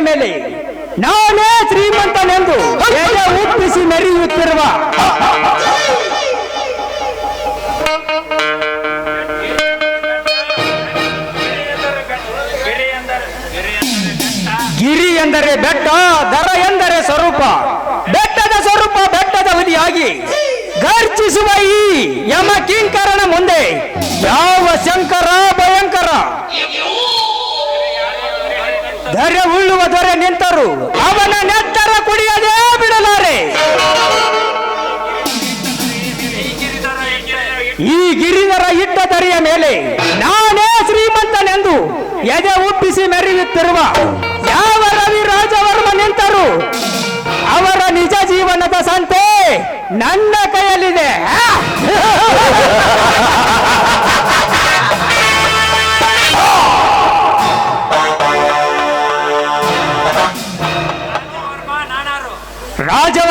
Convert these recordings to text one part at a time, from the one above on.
ಮೇಲೆ ನಾನೇ ಶ್ರೀಮಂತನೆಂದು ಉಪ್ಪಿಸಿ ಮೆರೆಯುತ್ತಿರುವ ಗಿರಿ ಎಂದರೆ ಬೆಟ್ಟ, ದರ ಎಂದರೆ ಸ್ವರೂಪ, ಬೆಟ್ಟದ ಸ್ವರೂಪ, ಬೆಟ್ಟದ ಹುಲಿಯಾಗಿ ಗರ್ಜಿಸುವ ಈ ಯಮ ಕಿಂಕರಣ ಮುಂದೆ ಯಾವ ಶಂಕರ, ಭಯಂಕರ ಧರೆ ಉಳ್ಳುವ ದೊರೆ ನಿಂತರು. ಅವನ ನೆತ್ತರ ಕುಡಿಯದೇ ಬಿಡಲಾರೆ. ಈ ಗಿರಿಧರ ಇಟ್ಟ ದರಿಯ ಮೇಲೆ ನಾನೇ ಶ್ರೀಮಂತನೆಂದು ಎದೆ ಉಪ್ಪಿಸಿ ಮೆರೆಯುತ್ತಿರುವ ಯಾವ ರವಿ ರಾಜವರ್ಮ ನಿಂತರು? ಅವರ ನಿಜ ಜೀವನದ ಸಂತೆ ನನ್ನ ಕೈಯಲ್ಲಿದೆ.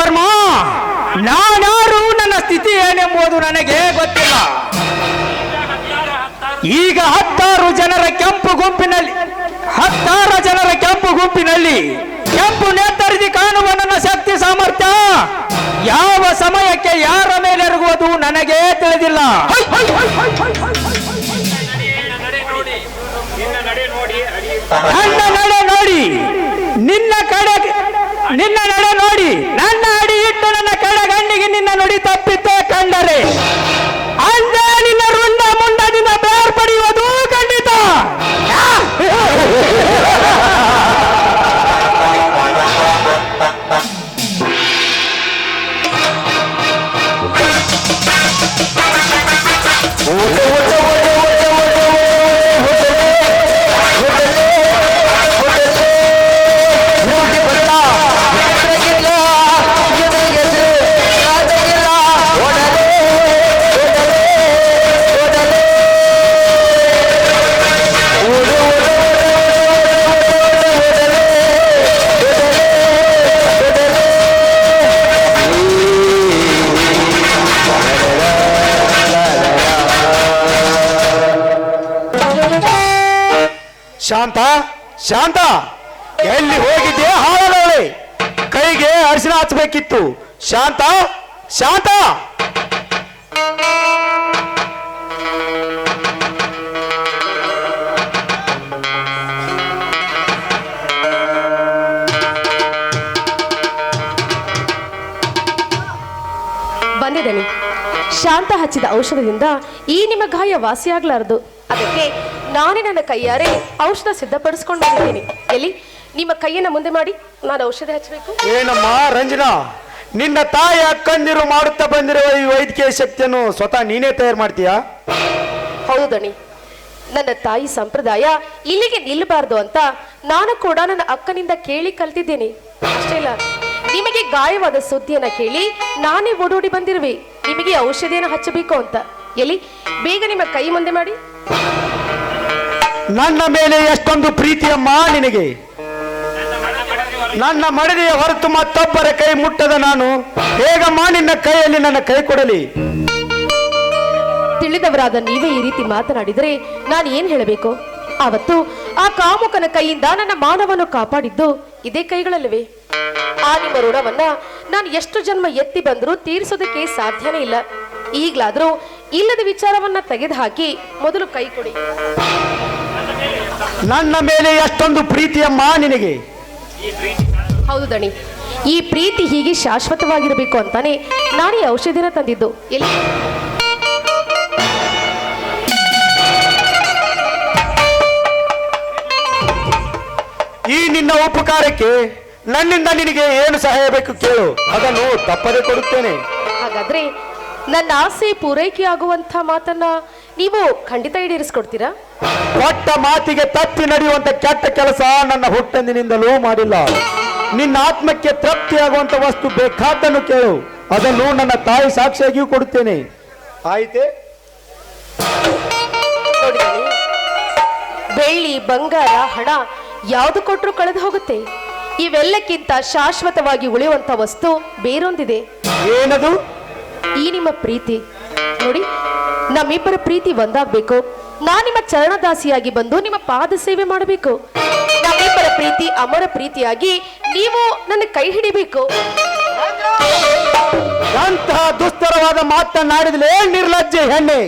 ರಾಜವರ್ಮ ನಾನಾರು ನನ್ನ ಸ್ಥಿತಿ ಏನೆಂಬುದು ನನಗೆ ಗೊತ್ತಿಲ್ಲ ಈಗ ಹತ್ತಾರು ಜನರ ಕೆಂಪು ಗುಂಪಿನಲ್ಲಿ ಹತ್ತಾರು ಜನರ ಕೆಂಪು ಗುಂಪಿನಲ್ಲಿ ಕೆಂಪು ನೇತರಿಸಿ ಕಾಣುವ ನನ್ನ ಶಕ್ತಿ ಸಾಮರ್ಥ್ಯ ಯಾವ ಸಮಯಕ್ಕೆ ಯಾರ ಮೇಲೆ ಎರಗುವುದು ನನಗೆ ತಿಳಿದಿಲ್ಲ ನಡೆ ನೋಡಿ ನಿನ್ನ ಕಡೆ ನಿನ್ನ ನಡೆ ನನ್ನ ಅಡಿ ಇಟ್ಟು ನನ್ನ ಕಡೆ ಗಣ್ಣಿಗೆ ನಿನ್ನ ನುಡಿ ತಪ್ಪಿದ್ದೇ ಕಂಡರೆ. ಶಾಂತ ಶಾಂತ. ಎಲ್ಲಿ ಹೋಗಿದ್ದೆ ಹಾಳದವಳೆ. ಕೈಗೆ ಅರಿಶಿನ ಹಚ್ಚಬೇಕಿತ್ತು. ಶಾಂತ ಶಾಂತ. ಬಂದಿದ್ದೇನೆ ಶಾಂತ ಹಚ್ಚಿದ ಔಷಧದಿಂದ ಈ ನಿಮ್ಮ ಗಾಯ ವಾಸಿಯಾಗಲಾರದು. ಅದಕ್ಕೆ ನಾನೇ ನನ್ನ ಕೈಯಾರೆ ಔಷಧ ಸಿದ್ಧಪಡಿಸ್ಕೊಂಡು ಬಂದಿದ್ದೀನಿ ಎಲ್ಲಿ? ನಿಮ್ಮ ಕೈಯನ್ನ ಮುಂದೆ ಮಾಡಿ ನಾನು ಔಷಧಿ ಹಚ್ಚಬೇಕು ಏನಮ್ಮ ರಂಜನಾ? ನಿನ್ನ ತಾಯಿ ಅಕ್ಕಂದಿರು ಮಾಡುತ್ತಾ ಬಂದಿರುವ ಈ ವೈದ್ಯಕೀಯ ಶಕ್ತಿಯನ್ನು ಸ್ವತಃ ನೀನೇ ತಯಾರು ಮಾಡ್ತೀಯಾ? ಹೌದು ದಣಿ ನನ್ನ ತಾಯಿ ಸಂಪ್ರದಾಯ ಇಲ್ಲಿಗೆ ನಿಲ್ಲಬಾರ್ದು ಅಂತ ನಾನು ಕೂಡ ನನ್ನ ಅಕ್ಕನಿಂದ ಕೇಳಿ ಕಲ್ತಿದ್ದೇನೆ. ಅಷ್ಟೇ ಇಲ್ಲ ನಿಮಗೆ ಗಾಯವಾದ ಸುದ್ದಿಯನ್ನ ಕೇಳಿ ನಾನೇ ಓಡೋಡಿ ಬಂದಿರುವೆ. ನಿಮಗೆ ಔಷಧಿಯನ್ನು ಹಚ್ಚಬೇಕು ಅಂತ. ಎಲ್ಲಿ? ಬೇಗ ನಿಮ್ಮ ಕೈ ಮುಂದೆ ಮಾಡಿ. ನನ್ನ ಮೇಲೆ ಎಷ್ಟೊಂದು ಪ್ರೀತಿಯಮ್ಮ ನಿನಗೆ. ನನ್ನ ಮಡದಿಯ ಹೊರತು ಮತ್ತೊಬ್ಬರ ಕೈ ಮುಟ್ಟದ ನಾನು. ಹೇಗಮ್ಮ ನಿನ್ನ ಕೈಯಲ್ಲಿ ನನ್ನ ಕೈ ಕೊಡಲಿ? ತಿಳಿದವರಾದ ನೀವೇ ಈ ರೀತಿ ಮಾತನಾಡಿದರೆ ನಾನು ಏನ್ ಹೇಳಬೇಕು? ಆವತ್ತು ಆ ಕಾಮುಕನ ಕೈಯಿಂದ ನನ್ನ ಮಾನವನ್ನು ಕಾಪಾಡಿದ್ದು ಇದೇ ಕೈಗಳಲ್ಲವೇ. ಆ ನಿಮ್ಮ ಋಣವನ್ನ ನಾನು ಎಷ್ಟು ಜನ್ಮ ಎತ್ತಿ ಬಂದರೂ ತೀರಿಸೋದಕ್ಕೆ ಸಾಧ್ಯನೇ ಇಲ್ಲ. ಈಗ್ಲಾದ್ರೂ ಇಲ್ಲದ ವಿಚಾರವನ್ನ ತೆಗೆದುಹಾಕಿ ಮೊದಲು ಕೈ ಕೊಡಿ. ನನ್ನ ಮೇಲೆ ಎಷ್ಟೊಂದು ಪ್ರೀತಿಯಮ್ಮ ನಿನಗೆ. ಹೌದು ದಣಿ ಈ ಪ್ರೀತಿ ಹೀಗೆ ಶಾಶ್ವತವಾಗಿರಬೇಕು ಅಂತಾನೆ ನಾನು ಈ ಔಷಧಿನ ತಂದಿದ್ದು. ಎಲ್ಲಿ? ಈ ನಿನ್ನ ಉಪಕಾರಕ್ಕೆ ನನ್ನಿಂದ ನಿನಗೆ ಏನು ಸಹಾಯ ಬೇಕು ಕೇಳು. ಅದನ್ನು ತಪ್ಪದೆ ಕೊಡುತ್ತೇನೆ. ಹಾಗಾದ್ರೆ ನನ್ನ ಆಸೆ ಪೂರೈಕೆ ಆಗುವಂತ ಮಾತನ್ನ ನೀವು ಖಂಡಿತ ಈಡೇರಿಸ್ಕೊಡ್ತೀರಾ? ಕೊಟ್ಟ ಮಾತಿಗೆ ತಪ್ಪಿ ನಡೆಯುವಂತ ಕೆಟ್ಟ ಕೆಲಸ ನನ್ನ ಹುಟ್ಟಂದಿನಿಂದಲೂ ಮಾಡಿಲ್ಲ. ನಿನ್ನ ಆತ್ಮಕ್ಕೆ ತೃಪ್ತಿಯಾಗುವಂತ ವಸ್ತು ಬೇಕಾದ್ದನ್ನು ಕೇಳು. ಅದನ್ನು ನನ್ನ ತಾಯಿ ಸಾಕ್ಷಿಯಾಗಿಯೂ ಕೊಡುತ್ತೇನೆ. ಆಯ್ತೆ? ಬೆಳ್ಳಿ ಬಂಗಾರ ಹಣ ಯಾವ್ದು ಕೊಟ್ಟರು ಕಳೆದು ಹೋಗುತ್ತೆ. ಇವೆಲ್ಲಕ್ಕಿಂತ ಶಾಶ್ವತವಾಗಿ ಉಳಿಯುವಂತ ವಸ್ತು ಬೇರೊಂದಿದೆ. ಏನದು? ಈ ನಿಮ್ಮ ಪ್ರೀತಿ. ನೋಡಿ ನಮ್ಮಿಬ್ಬರ ಪ್ರೀತಿ ಒಂದಾಗ್ಬೇಕು. ನಾ ನಿಮ್ಮ ಚರಣದಾಸಿಯಾಗಿ ಬಂದು ನಿಮ್ಮ ಪಾದ ಸೇವೆ ಮಾಡಬೇಕು. ನಮ್ಮಿಬ್ಬರ ಪ್ರೀತಿ ಅಮರ ಪ್ರೀತಿಯಾಗಿ ನೀವು ನನ್ನ ಕೈ ಹಿಡಿಬೇಕು. ಅಂತಹ ದುಸ್ತರವಾದ ಮಾತನ್ನಾಡಿದ್ರೆ ನಿರ್ಲಜ್ಜೆ ಹೆಣ್ಣೆ.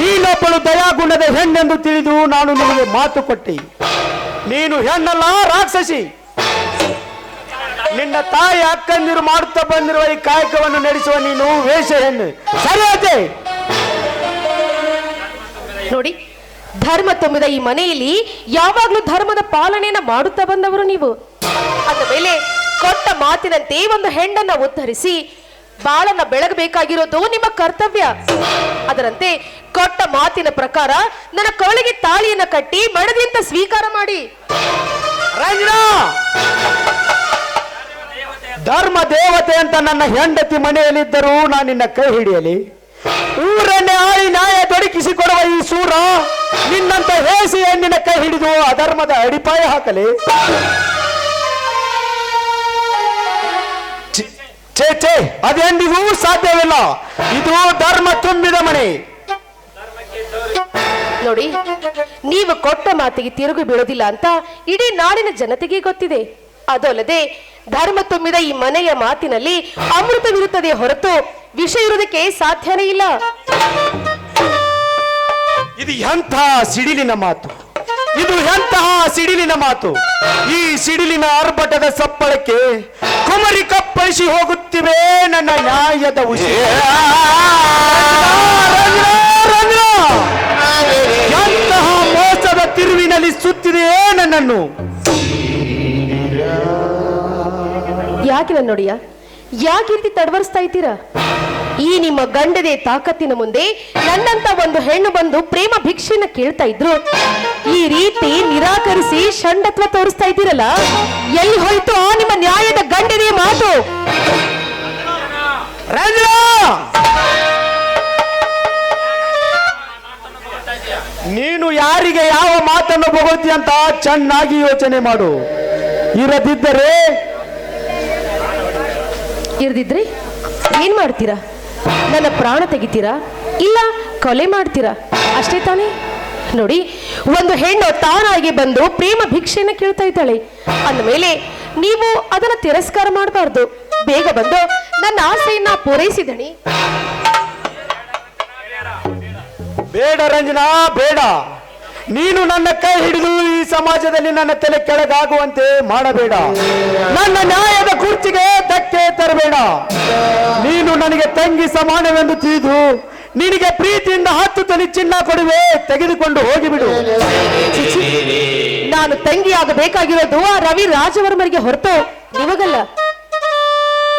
ನೀನೊಬ್ಬಳು ದಯಾಗುಣದ ಹೆಣ್ಣೆಂದು ತಿಳಿದು ನಾನು ನಿಮಗೆ ಮಾತು ಕೊಟ್ಟೆ. ನೀನು ಹೆಣ್ಣಲ್ಲ ರಾಕ್ಷಸಿ. ನಿನ್ನ ತಾಯಿ ಅಕ್ಕಂದಿರು ಮಾಡುತ್ತಾ ಬಂದಿರುವ ಈ ಕಾಯಕವನ್ನು ನಡೆಸುವ ನೀನು ವೇಷ ಹೆಣ್ಣು. ಸರಿಯಾದೆ ನೋಡಿ ಧರ್ಮ ತುಂಬಿದ ಈ ಮನೆಯಲ್ಲಿ ಯಾವಾಗ್ಲೂ ಧರ್ಮದ ಪಾಲನೆಯನ್ನ ಮಾಡುತ್ತಾ ಬಂದವರು ನೀವು. ಅಂದ ಮೇಲೆ ಕೊಟ್ಟ ಮಾತಿನಂತೆ ಒಂದು ಹೆಣ್ಣನ್ನ ಉದ್ಧರಿಸಿ, ಬಾಳನ್ನ ಬೆಳಗಬೇಕಾಗಿರೋದು ನಿಮ್ಮ ಕರ್ತವ್ಯ. ಅದರಂತೆ ಕೊಟ್ಟ ಮಾತಿನ ಪ್ರಕಾರ ನನ್ನ ಕವಳಿಗೆ ತಾಳಿಯನ್ನ ಕಟ್ಟಿ ಮಡದಿಂತ ಸ್ವೀಕಾರ ಮಾಡಿ. ಧರ್ಮ ದೇವತೆ ಅಂತ ನನ್ನ ಹೆಂಡತಿ ಮನೆಯಲ್ಲಿದ್ದರೂ ನಾನು ನಿನ್ನ ಕೈ ಹಿಡಿಯಲಿ. ಊರನ್ನೇ ಆಳಿ ನ್ಯಾಯ ದೊರಕಿಸಿಕೊಡುವ ಈ ಸೂರ ನಿನ್ನಂತ ಹೇಸಿ ಹೆಣ್ಣಿನ ಕೈ ಹಿಡಿದು ಅಧರ್ಮದ ಅಡಿಪಾಯ ಹಾಕಲಿ. ಅದೆಂದಿಗೂ ಸಾಧ್ಯವಿಲ್ಲ. ಇದು ಧರ್ಮ ತುಂಬಿದ ಮನೆ. ನೋಡಿ, ನೀವು ಕೊಟ್ಟ ಮಾತಿಗೆ ತಿರುಗಿ ಬೀಳೋದಿಲ್ಲ ಅಂತ ಇಡೀ ನಾಡಿನ ಜನತೆಗೆ ಗೊತ್ತಿದೆ. ಅದಲ್ಲದೆ ಧರ್ಮ ತುಂಬಿದ ಈ ಮನೆಯ ಮಾತಿನಲ್ಲಿ ಅಮೃತವಿರುತ್ತದೆ ಹೊರತು ವಿಷ ಇರುವುದಕ್ಕೆ ಸಾಧ್ಯನೇ ಇಲ್ಲ ಇದು ಎಂತಹ ಸಿಡಿಲಿನ ಮಾತು ಇದು ಎಂತಹ ಸಿಡಿಲಿನ ಮಾತು ಈ ಸಿಡಿಲಿನ ಆರ್ಭಟದ ಸಪ್ಪಳಕ್ಕೆ ಕುಮರಿ ಕಪ್ಪಳಿಸಿ ಹೋಗುತ್ತಿವೆ ನನ್ನ ನ್ಯಾಯದ ಉಸಿ ಎಂತಹ ಮೋಸದ ತಿರುವಿನಲ್ಲಿ ಸುತ್ತಿದೆಯೇ ನನ್ನನ್ನು ನನ್ನ ನೋಡಿಯ ಯಾಕೆ ರೀತಿ ತಡವರಿಸ್ತಾ ಇದ್ದೀರಾ? ಈ ನಿಮ್ಮ ಗಂಡದೆ ತಾಕತ್ತಿನ ಮುಂದೆ ನನ್ನಂತ ಒಂದು ಹೆಣ್ಣು ಬಂದು ಪ್ರೇಮ ಭಿಕ್ಷೆನ ಕೇಳ್ತಾ ಇದ್ರು. ಈ ರೀತಿ ನಿರಾಕರಿಸಿ ಷಂಡತ್ವ ತೋರಿಸ್ತಾ ಇದ್ದೀರಲ್ಲ, ಎಲ್ಲಿ ಹೋಯ್ತು ಆ ನಿಮ್ಮ ನ್ಯಾಯದ ಗಂಡದೇ ಮಾತು? ನೀನು ಯಾರಿಗೆ ಯಾವ ಮಾತನ್ನು ಬಗೋತಿ ಅಂತ ಚೆನ್ನಾಗಿ ಯೋಚನೆ ಮಾಡು. ಇರದಿದ್ದರೆ ಇರ್ದಿದ್ರಿ ಏನ್ ಮಾಡ್ತೀರಾ? ನನ್ನ ಪ್ರಾಣ ತೆಗಿತೀರಾ? ಇಲ್ಲ, ಕೊಲೆ ಮಾಡ್ತೀರಾ? ಅಷ್ಟೇ ತಾನೇ? ನೋಡಿ, ಒಂದು ಹೆಣ್ಣು ತಾನಾಗಿ ಬಂದು ಪ್ರೇಮ ಭಿಕ್ಷೆಯನ್ನು ಕೇಳ್ತಾ ಇದ್ದಾಳೆ. ಅಂದಮೇಲೆ ನೀವು ಅದನ್ನ ತಿರಸ್ಕಾರ ಮಾಡಬಾರ್ದು. ಬೇಗ ಬಂದು ನನ್ನ ಆಸೆಯನ್ನ ಪೂರೈಸಿದಣಿ. ಬೇಡ ರಂಜನಾ, ಬೇಡ. ನೀನು ನನ್ನ ಕೈ ಹಿಡಿದು ಈ ಸಮಾಜದಲ್ಲಿ ನನ್ನ ತಲೆ ಕೆಳಗಾಗುವಂತೆ ಮಾಡಬೇಡ. ನನ್ನ ನ್ಯಾಯದ ಕುರ್ಚಿಗೆ ಧಕ್ಕೆ ನೀನು ನನಗೆ ತಂಗಿ ಸಮಾನವೆಂದು ತಿಳಿದು ನಿನಗೆ ಪ್ರೀತಿಯಿಂದ ಹತ್ತು ತಲೆ ಚಿನ್ನ ಕೊಡುವೆ ತೆಗೆದುಕೊಂಡು ಹೋಗಿಬಿಡು. ನಾನು ತಂಗಿಯಾಗಬೇಕಾಗಿರೋದು ಆ ರವಿ ರಾಜವರ್ಮರಿಗೆ ಹೊರತು ನಿಮಗಲ್ಲ.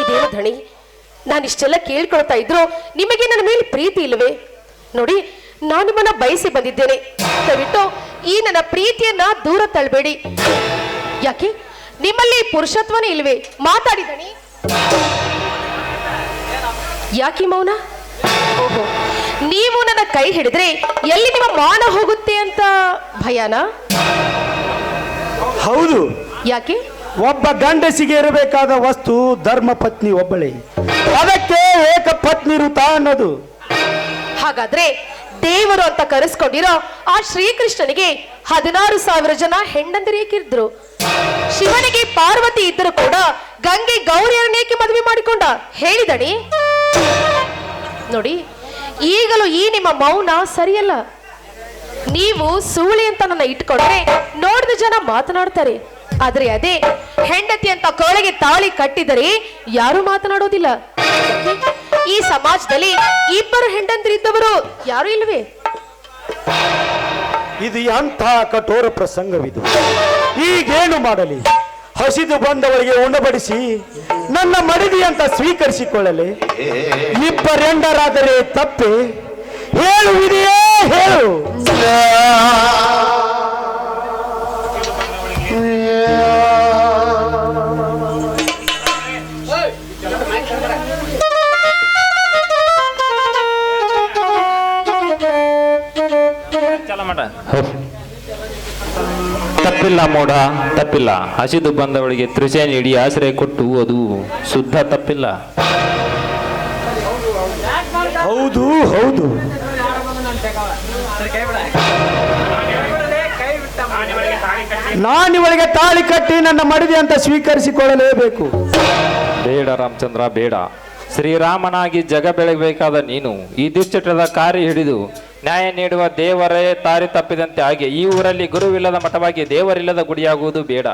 ಇದೇನು ಧಣಿ? ನಾನು ಇಷ್ಟೆಲ್ಲ ಕೇಳ್ಕೊಳ್ತಾ ಇದ್ರು ನಿಮಗೆ ನನ್ನ ಮೇಲೆ ಪ್ರೀತಿ ಇಲ್ಲವೇ? ನೋಡಿ, ನಾನು ನಿಮ್ಮನ್ನ ಬಯಸಿ ಬಂದಿದ್ದೇನೆ. ದಯವಿಟ್ಟು ಈ ನನ್ನ ಪ್ರೀತಿಯನ್ನ ದೂರ ತಳ್ಬೇಡಿ. ಯಾಕೆ? ನಿಮ್ಮಲ್ಲಿ ಪುರುಷತ್ವನೇ ಇಲ್ವೇ? ಮಾತಾಡಿ ದಣಿ ಯಾಕೆ ಮೌನ? ಓಹೋ ನೀವು ನನ್ನ ಕೈ ಹಿಡಿದ್ರೆ ಎಲ್ಲಿ ನಿಮ್ಮ ಮಾನ ಹೋಗುತ್ತೆ ಅಂತ ಭಯನಾ? ಹೌದು. ಯಾಕೆ? ಒಬ್ಬ ಗಂಡಸಿಗೆ ಇರಬೇಕಾದ ವಸ್ತು ಧರ್ಮ ಪತ್ನಿ ಒಬ್ಬಳೇ. ಅದಕ್ಕೆ ಏಕ ಪತ್ನಿ ಋತ ಅನ್ನೋದು ಹಾಗಾದ್ರೆ ದೇವರು ಅಂತ ಕರೆಸ್ಕೊಂಡಿರೋ ಆ ಶ್ರೀಕೃಷ್ಣನಿಗೆ ಹದಿನಾರು ಸಾವಿರ ಜನ ಹೆಂಡಂದಿರು ಏಕಿದ್ರು ಶಿವನಿಗೆ ಪಾರ್ವತಿ ಇದ್ದರೂ ಕೂಡ ಗಂಗೆ ಗೌರಿಯನ್ನ ಏಕೆ ಮದುವೆ ಮಾಡಿಕೊಂಡ? ಹೇಳಿದಡಿ ನೋಡಿ, ಈಗಲೂ ಈ ನಿಮ್ಮ ಮೌನ ಸರಿಯಲ್ಲ. ನೀವು ಸೂಳಿ ಅಂತ ನನ್ನ ಇಟ್ಕೊಂಡ್ರೆ ನೋಡಿದ ಜನ ಮಾತನಾಡ್ತಾರೆ. ಆದ್ರೆ ಅದೇ ಹೆಂಡತಿ ಅಂತ ಕೊಳಗೆ ತಾಳಿ ಕಟ್ಟಿದರೆ ಯಾರು ಮಾತನಾಡೋದಿಲ್ಲ? ಈ ಸಮಾಜದಲ್ಲಿ ಇಬ್ಬರು ಹೆಂಡಂತರಿದ್ದವರು ಯಾರು ಇಲ್ವೇ? ಇದು ಎಂಥ ಕಠೋರ ಪ್ರಸಂಗವಿದು. ಈಗೇನು ಮಾಡಲಿ? ಹಸಿದು ಬಂದವರಿಗೆ ಉಣಬಡಿಸಿ ನನ್ನ ಮಡದಿ ಅಂತ ಸ್ವೀಕರಿಸಿಕೊಳ್ಳಲಿ. ಇಬ್ಬರೆಂಡರಾದರೆ ತಪ್ಪೆ. ಹೇಳುವಿದೆಯೇ ಹೇಳು. ತಪ್ಪಿಲ್ಲ ಮೋಡ ತಪ್ಪಿಲ್ಲ. ಹಸಿದು ಬಂದವಳಿಗೆ ತ್ರಿಶೆ ನೀಡಿ ಆಶ್ರಯ ಕೊಟ್ಟು ಅದು ಶುದ್ಧ ತಪ್ಪಿಲ್ಲ. ಹೌದು ಹೌದು. ನಾನಿವಳಿಗೆ ತಾಳಿ ಕಟ್ಟಿ ನನ್ನ ಮಡದಿ ಅಂತ ಸ್ವೀಕರಿಸಿಕೊಳ್ಳಲೇಬೇಕು. ಬೇಡ ರಾಮಚಂದ್ರ ಬೇಡ. ಶ್ರೀರಾಮನಾಗಿ ಜಗ ಬೆಳಗಬೇಕಾದ ನೀನು ಈ ದುಶ್ಚಟದ ಕಾರ್ಯ ಹಿಡಿದು ನ್ಯಾಯ ನೀಡುವ ದೇವರೇ ತಾರಿ ತಪ್ಪಿದಂತೆ ಹಾಗೆ ಈ ಊರಲ್ಲಿ ಗುರುವಿಲ್ಲದ ಮಠವಾಗಿ ದೇವರಿಲ್ಲದ ಗುಡಿಯಾಗುವುದು ಬೇಡ.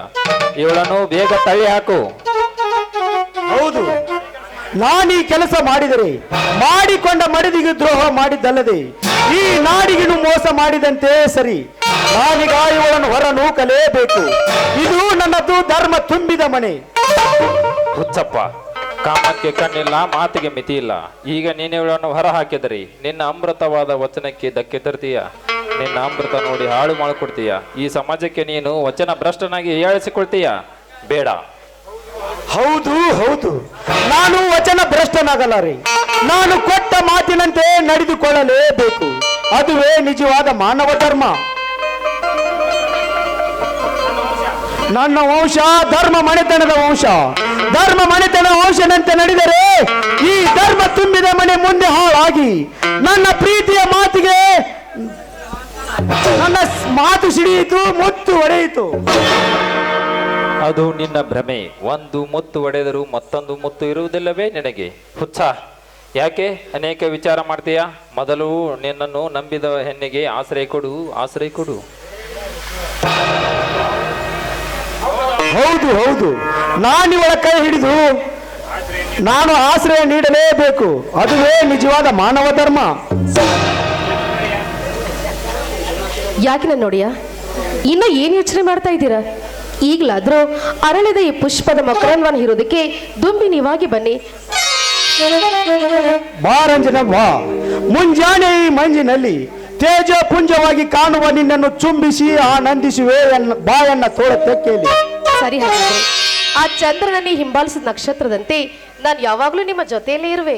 ಇವಳನ್ನು ಬೇಗ ತಳ್ಳಿ ಹಾಕು. ಹೌದು. ನಾನೀ ಕೆಲಸ ಮಾಡಿದರೆ ಮಾಡಿಕೊಂಡ ಮಡದಿಗೆ ದ್ರೋಹ ಮಾಡಿದ್ದಲ್ಲದೆ ಈ ನಾಡಿಗಿನು ಮೋಸ ಮಾಡಿದಂತೆ ಸರಿ. ನಾನೀಗ ಇವಳನ್ನು ಹೊರ ನೂಕಲೇಬೇಕು ಇದು ನನ್ನದು ಧರ್ಮ ತುಂಬಿದ ಮನೆ. ಹುಚ್ಚಪ್ಪ. ಕಾಮಕ್ಕೆ ಕಣ್ಣಿಲ್ಲ, ಮಾತಿಗೆ ಮಿತಿ ಇಲ್ಲ. ಈಗ ನೀನು ಹೊರ ಹಾಕಿದ್ರಿ ನಿನ್ನ ಅಮೃತವಾದ ವಚನಕ್ಕೆ ಧಕ್ಕೆ ತರ್ತೀಯ? ನಿನ್ನ ಅಮೃತ ನೋಡಿ ಹಾಳು ಮಾಡಿಕೊಡ್ತೀಯ? ಈ ಸಮಾಜಕ್ಕೆ ನೀನು ವಚನ ಭ್ರಷ್ಟನಾಗಿ ಹೇಳಿಸಿಕೊಳ್ತೀಯ ಬೇಡ. ಹೌದು ಹೌದು. ನಾನು ವಚನ ಭ್ರಷ್ಟನಾಗಲಾರೆ ನಾನು ಕೊಟ್ಟ ಮಾತಿನಂತೆ ನಡೆದುಕೊಳ್ಳಲೇಬೇಕು. ಅದುವೇ ನಿಜವಾದ ಮಾನವ ಧರ್ಮ. ನನ್ನ ವಂಶ ಧರ್ಮ ಮನೆತನದ ವಂಶ. ಧರ್ಮ ಮನೆತನ ವಂಶನಂತೆ ನಡೆದರೆ ಈ ಧರ್ಮ ತುಂಬಿದ ಮನೆ ಮುಂದೆ ಹಾಳಾಗಿ ನನ್ನ ಪ್ರೀತಿಯ ಮಾತಿಗೆ ನನ್ನ ಮಾತು ಸಿಡಿಯಿತು, ಮುತ್ತು ಒಡೆಯಿತು. ಅದು ನಿನ್ನ ಭ್ರಮೆ. ಒಂದು ಮುತ್ತು ಒಡೆದರೂ ಮತ್ತೊಂದು ಮುತ್ತು ಇರುವುದಿಲ್ಲವೇ ನಿನಗೆ? ಹುಚ್ಚ. ಯಾಕೆ ಅನೇಕ ವಿಚಾರ ಮಾಡ್ತೀಯಾ? ಮೊದಲು ನಿನ್ನನ್ನು ನಂಬಿದ ಹೆಣ್ಣಿಗೆ ಆಶ್ರಯ ಕೊಡು ಆಶ್ರಯ ಕೊಡು. ಹೌದು ಹೌದು. ನಾನಿವಳ ಕೈ ಹಿಡಿದು ನಾನು ಆಶ್ರಯ ನೀಡಲೇಬೇಕು. ಅದುವೇ ನಿಜವಾದ ಮಾನವ ಧರ್ಮ. ಯಾಕೆ ನನ್ನ ನೋಡಿಯ? ಇನ್ನು ಏನು ಯೋಚನೆ ಮಾಡ್ತಾ ಇದ್ದೀರಾ? ಈಗಲಾದ್ರೂ ಅರಳಿದ ಈ ಪುಷ್ಪದ ಮಕರನ್ವನ್ ಇರೋದಕ್ಕೆ ದುಂಬಿ ನೀವಾಗಿ ಬನ್ನಿ ಬಾರಂಜನ ಬಾ. ಮುಂಜಾನೆ ಈ ಮಂಜಿನಲ್ಲಿ ತೇಜ ಪುಂಜವಾಗಿ ಕಾಣುವ ನಿನ್ನನ್ನು ಚುಂಬಿಸಿ ಆನಂದಿಸುವೆ ಎನ್ನ ಬಾಯನ್ನ ತೋಳ ತೆಕ್ಕೆಯಲ್ಲಿ ಸರಿ ಹಾಗಾದ್ರೆ ಆ ಚಂದ್ರನನ್ನೇ ಹಿಂಬಾಲಿಸಿದ ನಕ್ಷತ್ರದಂತೆ ನಾನು ಯಾವಾಗಲೂ ನಿಮ್ಮ ಜೊತೆಯಲ್ಲೇ ಇರುವೆ.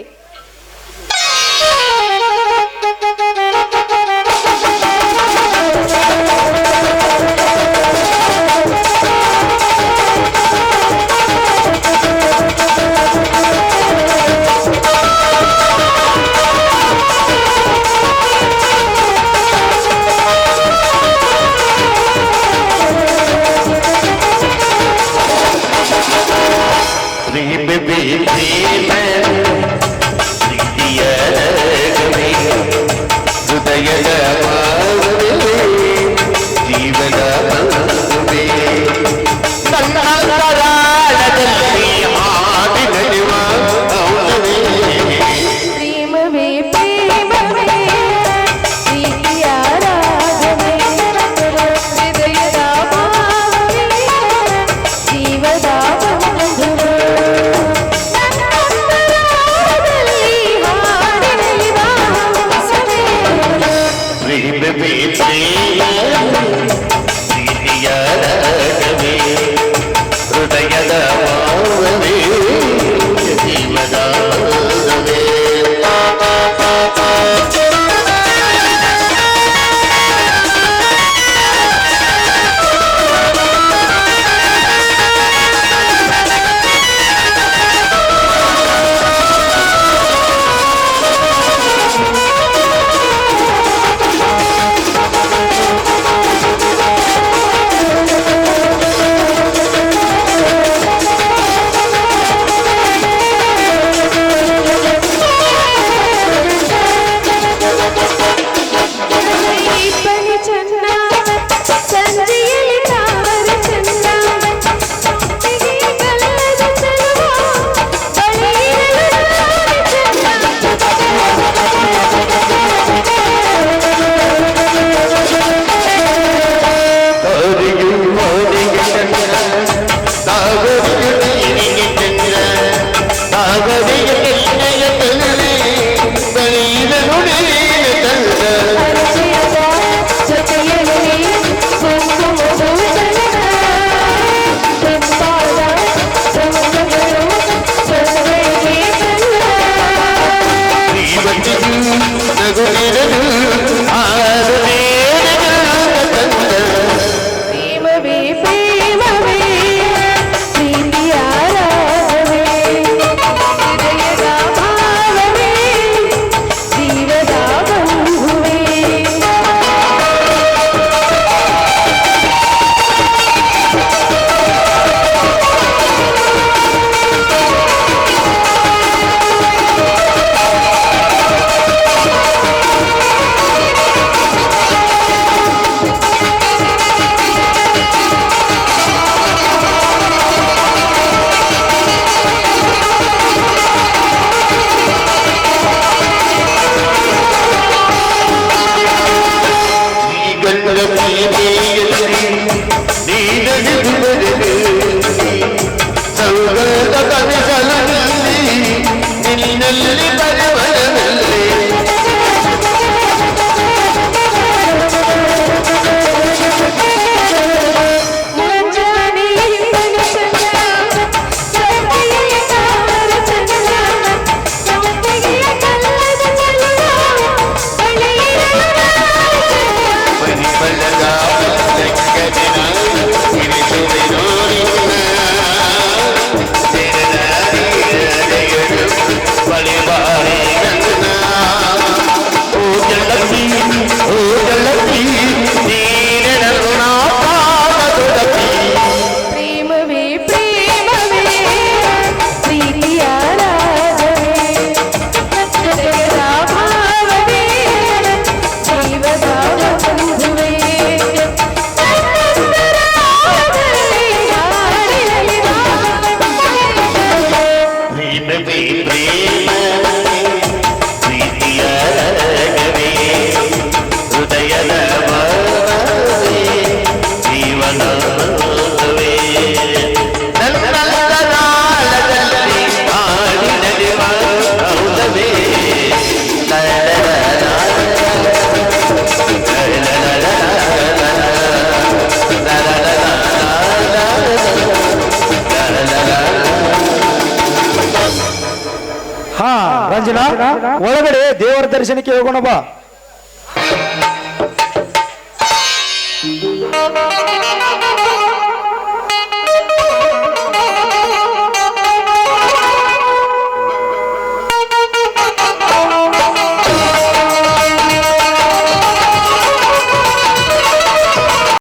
ದರ್ಶನಕ್ಕೆ ಹೋಗೋಣ ಬಾ.